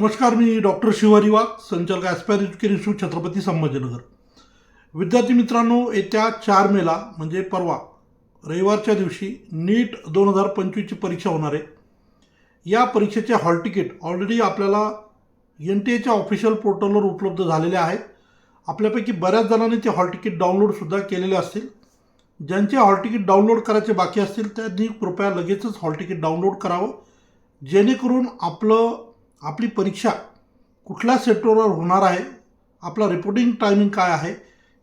नमस्कार मी डॉक्टर शिवारी वाघ संचालक aspire education institute Chhatrapati Sambhajinagar. विद्यार्थी मित्रांनो येत्या चार मेला म्हणजे परवा रविवारच्या दिवशी नीट दोन हजार पंचवीसची परीक्षा होणार आहे. या परीक्षेचे हॉल तिकीट ऑलरेडी आपल्याला एन टी एच्या ऑफिशियल पोर्टलवर उपलब्ध झालेले आहेत आपल्यापैकी बऱ्याच जणांनी ते हॉल तिकीट डाउनलोडसुद्धा केलेले असतील. ज्यांचे हॉल तिकीट डाउनलोड करायचे बाकी असतील त्यांनी कृपया लगेचच हॉल तिकीट डाउनलोड करावं. जेणेकरून आपलं आपली परीक्षा कुठल्या सेक्टरवर होणार आहे आपला रिपोर्टिंग टायमिंग काय आहे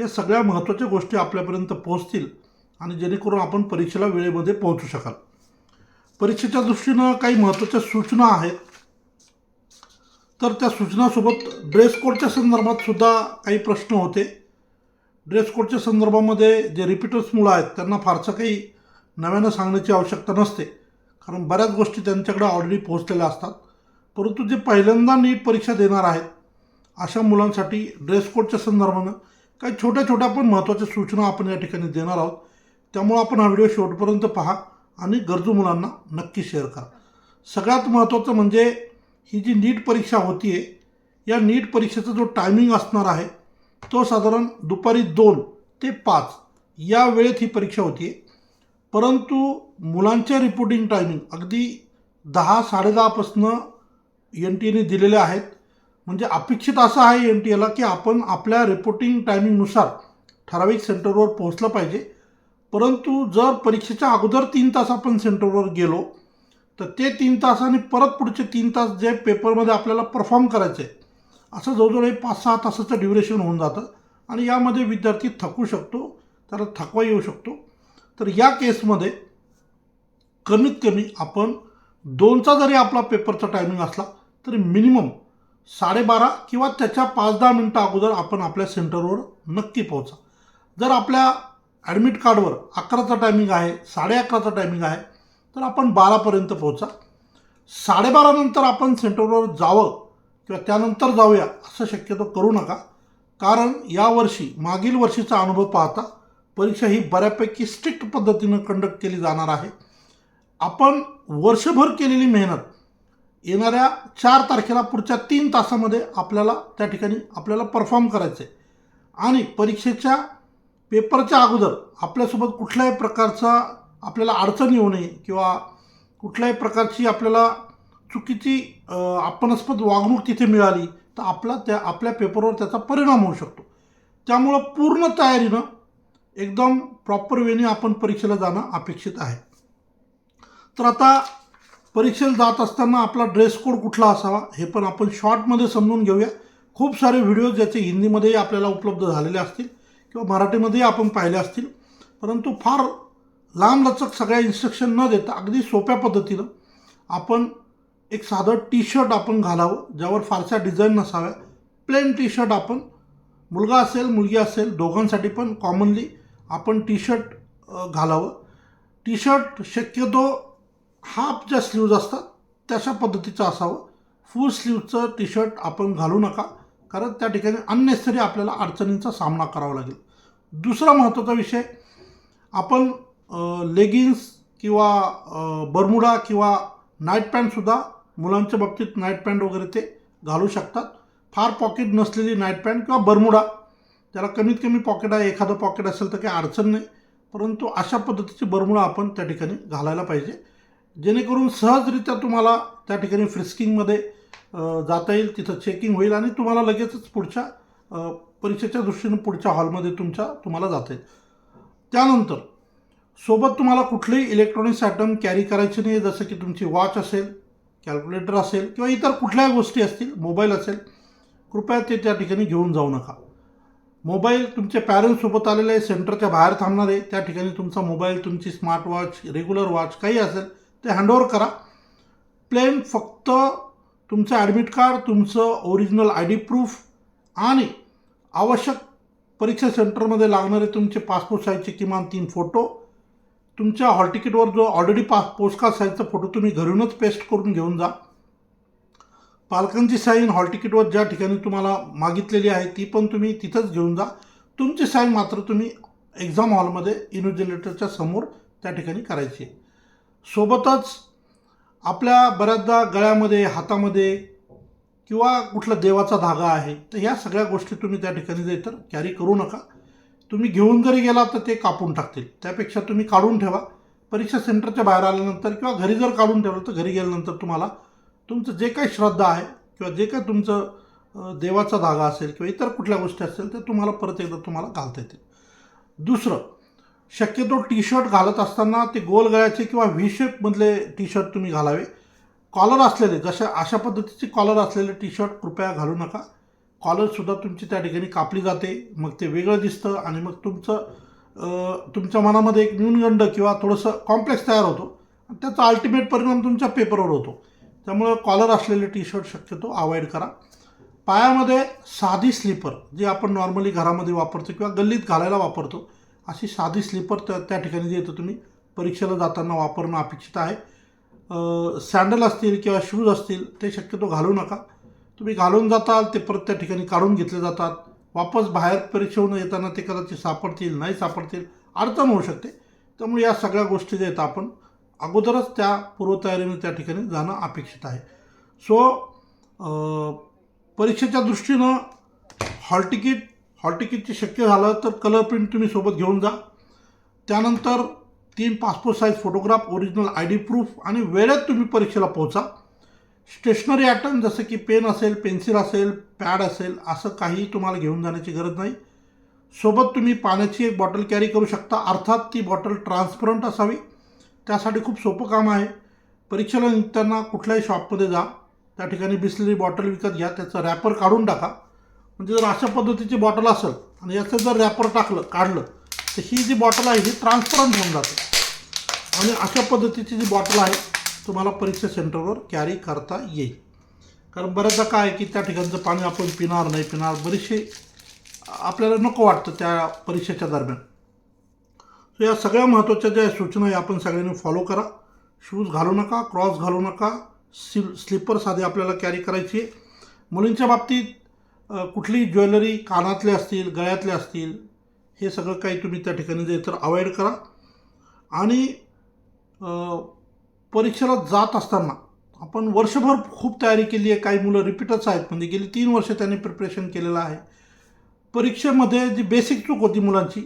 या सगळ्या महत्त्वाच्या गोष्टी आपल्यापर्यंत पोहोचतील आणि जेणेकरून आपण परीक्षेला वेळेमध्ये पोहोचू शकाल. परीक्षेच्या दृष्टीनं काही महत्त्वाच्या सूचना आहेत. तर त्या सूचनासोबत ड्रेस कोडच्या संदर्भात सुद्धा काही प्रश्न होते. ड्रेस कोडच्या संदर्भामध्ये जे रिपीटर्स मुलं आहेत त्यांना फारसं काही नव्यानं सांगण्याची आवश्यकता नसते. कारण बऱ्याच गोष्टी त्यांच्याकडे ऑलरेडी पोहोचलेल्या असतात. परंतु जे पहिल्यांदा नीट परीक्षा देणार आहेत अशा मुलांसाठी ड्रेस कोडच्या संदर्भानं काही छोट्या छोट्या पण महत्त्वाच्या सूचना आपण या ठिकाणी देणार आहोत. त्यामुळं आपण हा व्हिडिओ शेवटपर्यंत पहा आणि गरजू मुलांना नक्की शेअर करा. सगळ्यात महत्त्वाचं म्हणजे ही जी नीट परीक्षा होती आहे या नीट परीक्षेचा जो टायमिंग असणार आहे तो साधारण दुपारी दोन ते पाच या वेळेत ही परीक्षा होती आहे परंतु मुलांचे रिपोर्टिंग टायमिंग अगदी दहा साडेदहापासनं एन टी एने दिलेले आहेत. म्हणजे अपेक्षित असं आहे एन टी एला की आपण आपल्या रिपोर्टिंग टायमिंगनुसार ठराविक सेंटरवर पोहोचलं पाहिजे. परंतु जर परीक्षेच्या अगोदर तीन तास आपण सेंटरवर गेलो तर ते तीन तास आणि परत पुढचे तीन तास जे पेपरमध्ये आपल्याला परफॉर्म करायचे आहे, असं जवळजवळ एक पाच सहा तासाचं ड्युरेशन होऊन जातं. आणि यामध्ये विद्यार्थी थकू शकतो त्याला थकवा येऊ शकतो. तर या केसमध्ये कमीत कमी आपण दोनचा जरी आपला पेपरचा टायमिंग असला तरी मिनिमम साडेबारा किंवा त्याच्या पाच दहा मिनटं अगोदर आपण आपल्या सेंटरवर नक्की पोहोचा. जर आपल्या ॲडमिट कार्डवर अकराचा टायमिंग आहे साडे अकराचा टायमिंग आहे तर आपण बारापर्यंत पोहोचा. साडेबारानंतर आपण सेंटरवर जावं किंवा त्यानंतर जाऊया असं शक्यतो करू नका. कारण यावर्षी मागील वर्षीचा अनुभव पाहता परीक्षा ही बऱ्यापैकी स्ट्रिक्ट पद्धतीनं कंडक्ट केली जाणार आहे. आपण वर्षभर केलेली मेहनत येणाऱ्या चार तारखेला पुढच्या तीन तासामध्ये आपल्याला त्या ठिकाणी आपल्याला परफॉर्म करायचं आहे आणि परीक्षेच्या पेपरच्या अगोदर आपल्यासोबत कुठल्याही प्रकारचा आपल्याला अडचण येऊ नये किंवा कुठल्याही प्रकारची आपल्याला चुकीची आपणास्पद वागणूक तिथे मिळाली तर आपला त्या आपल्या पेपरवर त्याचा परिणाम होऊ शकतो. त्यामुळं पूर्ण तयारीनं एकदम प्रॉपर वेने आपण परीक्षेला जाणं अपेक्षित आहे. तर आता परीक्षेला जात असताना आपला ड्रेस कोड कुठला असावा हे पण आपण शॉर्टमध्ये समजून घेऊया. खूप सारे व्हिडिओज ज्याचे हिंदीमध्येही आपल्याला उपलब्ध झालेले असतील किंवा मराठीमध्येही आपण पाहिले असतील. परंतु फार लांबलचक सगळ्या इन्स्ट्रक्शन न देता अगदी सोप्या पद्धतीनं आपण एक साधं टी शर्ट आपण घालावं ज्यावर फारशा डिझाईन नसाव्या. प्लेन टी शर्ट आपण मुलगा असेल मुलगी असेल दोघांसाठी पण कॉमनली आपण टी शर्ट घालावं. टी शर्ट शक्यतो हाफ ज्या स्लीव्ज असतात तशा पद्धतीचं असावं. फुल स्लीवचं टी शर्ट आपण घालू नका कारण त्या ठिकाणी अननेसरी आपल्याला अडचणींचा सामना करावा लागेल. दुसरा महत्त्वाचा विषय आपण लेगिन्स किंवा अ, बरमुडा किंवा नाईट पॅन्टसुद्धा मुलांच्या बाबतीत नाईट पॅन्ट वगैरे ते घालू शकतात. फार पॉकेट नसलेली नाईट पॅन्ट किंवा बरमुडा त्याला कमीत कमी पॉकेट आहे एखादं पॉकेट असेल तर काही अडचण नाही. परंतु अशा पद्धतीची बरमुडा आपण त्या ठिकाणी घालायला पाहिजे. जेणेकरून सहजरित्या तुम्हाला त्या ठिकाणी फ्रिस्किंगमध्ये जाता येईल. तिथं चेकिंग होईल आणि तुम्हाला लगेचच पुढच्या परीक्षेच्या दृष्टीनं पुढच्या हॉलमध्ये तुमच्या तुम्हाला जाता येईल. त्यानंतर सोबत तुम्हाला कुठलेही इलेक्ट्रॉनिक्स आयटम कॅरी करायचे नाही. जसं की तुमची वॉच असेल कॅल्क्युलेटर असेल किंवा इतर कुठल्याही गोष्टी असतील मोबाईल असेल कृपया ते त्या ठिकाणी घेऊन जाऊ नका. मोबाईल तुमचे पॅरेंट्ससोबत आलेले आहे सेंटरच्या बाहेर थांबणारे त्या ठिकाणी तुमचा मोबाईल तुमची स्मार्ट वॉच रेग्युलर वॉच काही असेल ते हँडओवर करा. प्लेन फक्त तुमचं ॲडमिट कार्ड तुमचं ओरिजिनल आय डी प्रूफ आणि आवश्यक परीक्षा सेंटरमध्ये लागणारे तुमचे पासपोर्ट साईजचे किमान तीन फोटो तुमच्या हॉल तिकीटवर जो ऑलरेडी पास पोस्टकार्ड साईजचा फोटो तुम्ही घरूनच पेस्ट करून घेऊन जा. पालकांची साईन हॉल तिकीटवर ज्या ठिकाणी तुम्हाला मागितलेली आहे ती पण तुम्ही तिथंच घेऊन जा. तुमची साईन मात्र तुम्ही एक्झाम हॉलमध्ये इन्व्हिजिलेटरच्या समोर त्या ठिकाणी करायची आहे. सोबतच आपल्या बऱ्याचदा गळ्यामध्ये हातामध्ये किंवा कुठला देवाचा धागा आहे तर ह्या सगळ्या गोष्टी तुम्ही त्या ठिकाणी जे तर कॅरी करू नका. तुम्ही घेऊन जरी गेला तर ते कापून टाकतील. त्यापेक्षा तुम्ही काढून ठेवा. परीक्षा सेंटरच्या बाहेर आल्यानंतर किंवा घरी जर काढून ठेवलं तर घरी गेल्यानंतर तुम्हाला तुमचं जे काही श्रद्धा आहे किंवा जे काही तुमचं देवाचा धागा असेल किंवा इतर कुठल्या गोष्टी असेल ते तुम्हाला परत एकदा तुम्हाला घालता येतील. दुसरं शक्यतो टी शर्ट घालत असताना ते गोल गळ्याचे किंवा व्ही शेपमधले टी शर्ट तुम्ही घालावे. कॉलर असलेले जशा अशा पद्धतीचे कॉलर असलेले टी शर्ट कृपया घालू नका. कॉलरसुद्धा तुमची त्या ठिकाणी कापली जाते. मग ते वेगळं दिसतं आणि मग तुमचं तुमच्या मनामध्ये एक न्यूनगंड किंवा थोडंसं कॉम्प्लेक्स तयार होतो. आणि त्याचा अल्टिमेट परिणाम तुमच्या पेपरवर होतो. त्यामुळं कॉलर असलेले टी शर्ट शक्यतो अवॉइड करा. पायामध्ये साधी स्लीपर जी आपण नॉर्मली घरामध्ये वापरतो किंवा गल्लीत घालायला वापरतो अशी साधी स्लीपर त्या त्या ठिकाणी जे येतं तुम्ही. परीक्षेला जाताना वापरणं अपेक्षित आहे. सँडल असतील किंवा शूज असतील ते शक्यतो घालू नका. तुम्ही घालून जाताल ते परत त्या ठिकाणी काढून घेतले जातात. वापस बाहेर परीक्षेहून येताना ते कदाचित सापडतील नाही सापडतील अडचण होऊ शकते. त्यामुळे या सगळ्या गोष्टी ज्या आहेत आपण. अगोदरच त्या पूर्वतयारीने त्या ठिकाणी जाणं अपेक्षित आहे. सो परीक्षेच्या दृष्टीनं हॉल तिकीट हॉल शक्य झालं तर कलर प्रिंट तुम्ही सोबत घेऊन जा. त्यानंतर तीन passport size photograph original I D proof आणि वेळेत तुम्ही परीक्षेला पोहोचा. स्टेशनरी आयटम जसं की पेन असेल पेन्सिल असेल पॅड असेल असं काही तुम्हाला घेऊन जाण्याची गरज नाही. सोबत तुम्ही पाण्याची एक बॉटल कॅरी करू शकता. अर्थात ती बॉटल ट्रान्सपरंट असावी. त्यासाठी खूप सोपं काम आहे. परीक्षेला निघताना कुठल्याही शॉपमध्ये जा. त्या ठिकाणी बिसलेरी बॉटल विकत घ्या. त्याचं रॅपर काढून टाका. म्हणजे जर अशा पद्धतीची बॉटल असेल आणि याचं जर रॅपर टाकलं काढलं तर ही जी बॉटल आहे ही ट्रान्सपरंट होऊन जाते. आणि अशा पद्धतीची जी बॉटल आहे तुम्हाला परीक्षा सेंटरवर कॅरी करता येईल. कारण बऱ्याचदा काय आहे की त्या ठिकाणचं पाणी आपण पिणार नाही पिणार बरेचसे आपल्याला नको वाटतं त्या परीक्षेच्या दरम्यान. सो या सगळ्या महत्त्वाच्या ज्या सूचना आहे आपण सगळ्यांनी फॉलो करा. शूज घालू नका क्रॉस घालू नका सिल स्लीपर साधी आपल्याला कॅरी करायची आहे. मुलींच्या बाबतीत कुठलीही ज्वेलरी कानातले असतील गळ्यातले असतील हे सगळं काही तुम्ही त्या ठिकाणी जे तर अवॉइड करा. आणि परीक्षेला जात असताना आपण वर्षभर खूप तयारी केली आहे. काही मुलं रिपीटच आहेत. म्हणजे गेली तीन वर्ष त्यांनी प्रिपरेशन केलेलं आहे. परीक्षेमध्ये जी बेसिक चूक होती मुलांची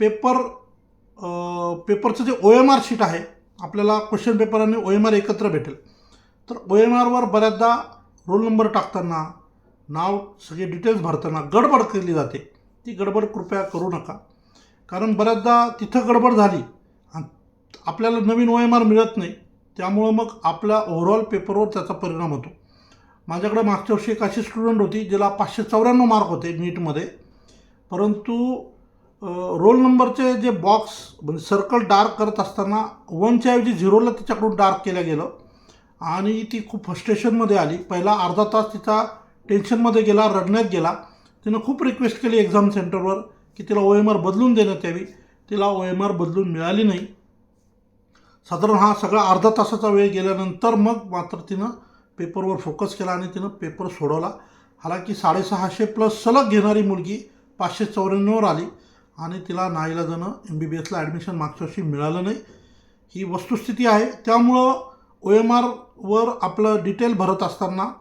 पेपर पेपरचं जे ओ एम आर शीट आहे आपल्याला क्वेश्चन पेपर आणि ओ एम आर एकत्र भेटेल. तर ओ एम आरवर बऱ्याचदा रोल नंबर टाकताना नाव सगळे डिटेल्स भरताना गडबड केली जाते. ती गडबड कृपया करू नका. कारण बऱ्याचदा तिथं गडबड झाली आणि आपल्याला नवीन ओ एम आर मिळत नाही. त्यामुळं मग आपल्या ओव्हरऑल पेपरवर त्याचा परिणाम होतो. माझ्याकडे मागच्या वर्षी एक अशी स्टुडंट होती जिला पाचशे चौऱ्याण्णव मार्क होते नीटमध्ये. परंतु रोल नंबरचे जे बॉक्स म्हणजे सर्कल डार्क करत असताना वनच्या ऐवजी झिरोला तिच्याकडून डार्क केलं गेलं. आणि ती खूप फ्रस्ट्रेशनमध्ये आली. पहिला अर्धा तास तिचा टेन्शनमध्ये गेला रडण्यात गेला. तिनं खूप रिक्वेस्ट केली एक्झाम सेंटरवर की तिला ओ एम आर बदलून देण्यात यावी. तिला ओ एम आर बदलून मिळाली नाही. साधारण हा सगळा अर्धा तासाचा वेळ गेल्यानंतर मग मात्र तिनं पेपरवर फोकस केला आणि तिनं पेपर सोडवला. हालाकी साडेसहाशे प्लस सलग घेणारी मुलगी पाचशे चौऱ्याण्णववर आली आणि तिला नाईलाजानं एम बी बी एसला ॲडमिशन मागच्या वर्षी मिळालं नाही. ही वस्तुस्थिती आहे. त्यामुळं ओ एम आरवर आपलं डिटेल भरत असताना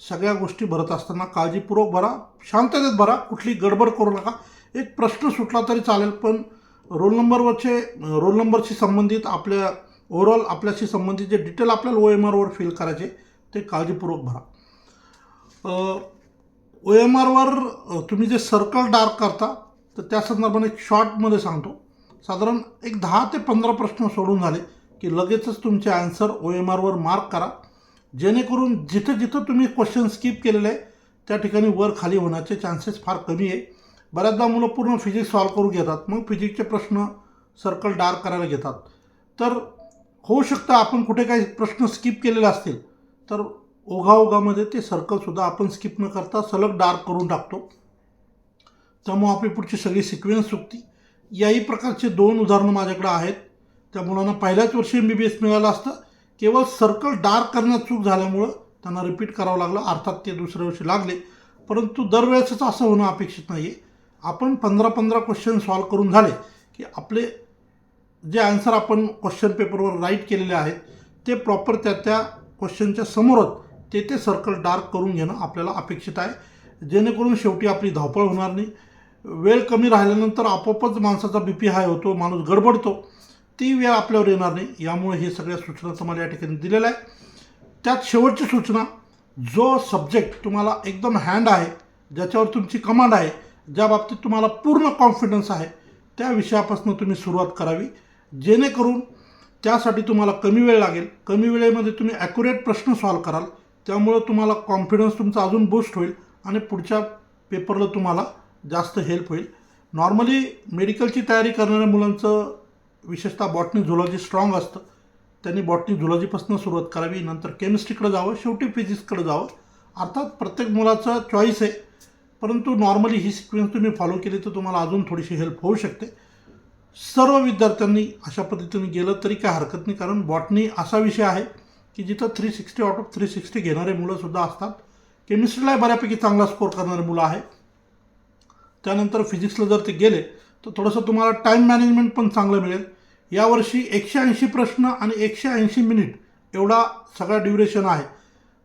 सगळ्या गोष्टी भरत असताना काळजीपूर्वक भरा शांततेत भरा कुठली गडबड करू नका. एक प्रश्न सुटला तरी चालेल पण रोल नंबरवरचे रोल नंबरशी संबंधित आपल्या ओव्हरऑल आपल्याशी संबंधित जे डिटेल आपल्याला ओ एम आरवर फिल करायचे ते काळजीपूर्वक भरा. ओ एम आरवर तुम्ही जे सर्कल डार्क करता तर त्या संदर्भाने एक शॉर्टमध्ये सांगतो. साधारण एक दहा ते पंधरा प्रश्न सोडून झाले की लगेचच तुमचे आन्सर ओ एम आरवर मार्क करा. जेणेकरून जिथं जिथं तुम्ही क्वेश्चन स्किप केलेले आहे त्या ठिकाणी वर खाली होण्याचे चान्सेस फार कमी आहे. बऱ्याचदा मुलं पूर्ण फिजिक्स सॉल्व करून घेतात मग फिजिक्सचे प्रश्न सर्कल डार्क करायला घेतात. तर होऊ शकतं आपण कुठे काही प्रश्न स्किप केलेले असतील तर ओघाओघामध्ये ते सर्कलसुद्धा आपण स्किप न करता सलग डार्क करून टाकतो. त्यामुळं आपली पुढची सगळी सिक्वेन्स चुकती. याही प्रकारचे दोन उदाहरणं माझ्याकडे आहेत. त्या मुलांना पहिल्याच वर्षी एम बी बी एस मिळालं असतं. केवळ सर्कल डार्क करण्यात चूक झाल्यामुळं त्यांना रिपीट करावं लागलं. अर्थात ते दुसऱ्या वर्षी लागले. परंतु दरवेळेसच असं होणं अपेक्षित नाही आहे आपण पंधरा पंधरा क्वेश्चन सॉल्व करून झाले की आपले जे आन्सर आपण क्वेश्चन पेपरवर राईट केलेले आहेत ते प्रॉपर त्या त्या क्वेश्चनच्या समोरच ते ते सर्कल डार्क करून घेणं आपल्याला अपेक्षित आहे. जेणेकरून शेवटी आपली धावपळ होणार नाही. वेळ कमी राहिल्यानंतर आपोआपच माणसाचा बी पी हाय होतो माणूस गडबडतो. ती वेळ आपल्यावर येणार नाही यामुळे हे सगळ्या सूचना तुम्हाला या ठिकाणी दिलेल्या आहे त्यात शेवटची सूचना जो सब्जेक्ट तुम्हाला एकदम हँड आहे ज्याच्यावर तुमची कमांड आहे ज्या बाबतीत तुम्हाला पूर्ण कॉन्फिडन्स आहे त्या विषयापासून तुम्ही सुरुवात करावी. जेणेकरून त्यासाठी तुम्हाला कमी वेळ लागेल. कमी वेळेमध्ये तुम्ही ॲक्युरेट प्रश्न सॉल्व कराल. त्यामुळं तुम्हाला कॉन्फिडन्स तुमचा अजून बूस्ट होईल आणि पुढच्या पेपरला तुम्हाला जास्त हेल्प होईल. नॉर्मली मेडिकलची तयारी करणाऱ्या मुलांचं विशेषतः बॉटनी झुलॉजी स्ट्रॉंग असतं. त्यांनी बॉटनी झुलॉजीपासून सुरुवात करावी नंतर केमिस्ट्रीकडे जावं शेवटी फिजिक्सकडे जावं. अर्थात प्रत्येक मुलाचं चॉईस आहे. परंतु नॉर्मली ही सिक्वेन्स तुम्ही फॉलो केली तर तुम्हाला अजून थोडीशी हेल्प होऊ शकते. सर्व विद्यार्थ्यांनी अशा पद्धतीने गेलं तरी काय हरकत नाही कारण बॉटनी असा विषय आहे की जिथं three sixty out of three sixty घेणारे मुलंसुद्धा असतात. केमिस्ट्रीलाही बऱ्यापैकी चांगला स्कोर करणारे मुलं आहे. त्यानंतर फिजिक्सला जर ते गेले तर थोडंसं तुम्हाला टाईम मॅनेजमेंट पण चांगलं मिळेल. यावर्षी एकशे ऐंशी प्रश्न आणि एकशे ऐंशी मिनिट एवढा सगळा ड्युरेशन आहे.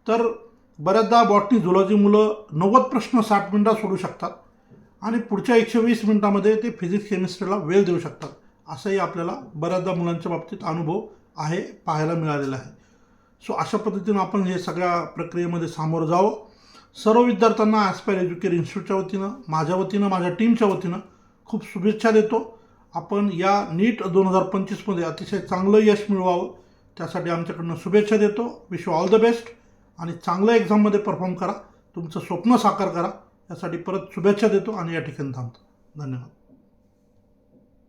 तर बऱ्याचदा बॉटनी झुलॉजी मुलं नव्वद प्रश्न साठ मिनटात सोडू शकतात आणि पुढच्या एकशे वीस मिनटामध्ये ते फिजिक्स केमिस्ट्रीला वेळ देऊ शकतात. असंही आपल्याला बऱ्याचदा मुलांच्या बाबतीत अनुभव आहे पाहायला मिळालेला आहे. सो अशा पद्धतीनं आपण हे सगळ्या प्रक्रियेमध्ये सामोरं जावं. सर्व विद्यार्थ्यांना ॲस्पायर एज्युकेर इन्स्टिट्यूटच्या वतीनं माझ्या वतीनं माझ्या टीमच्या वतीनं खूप शुभेच्छा देतो. आपण या नीट दोन हजार पंचवीसमध्ये अतिशय चांगलं यश मिळवावं त्यासाठी आमच्याकडनं शुभेच्छा देतो. विश ऑल द बेस्ट आणि चांगल्या एक्झाममध्ये परफॉर्म करा. तुमचं स्वप्न साकार करा. यासाठी परत शुभेच्छा देतो आणि या ठिकाणी थांबतो. धन्यवाद.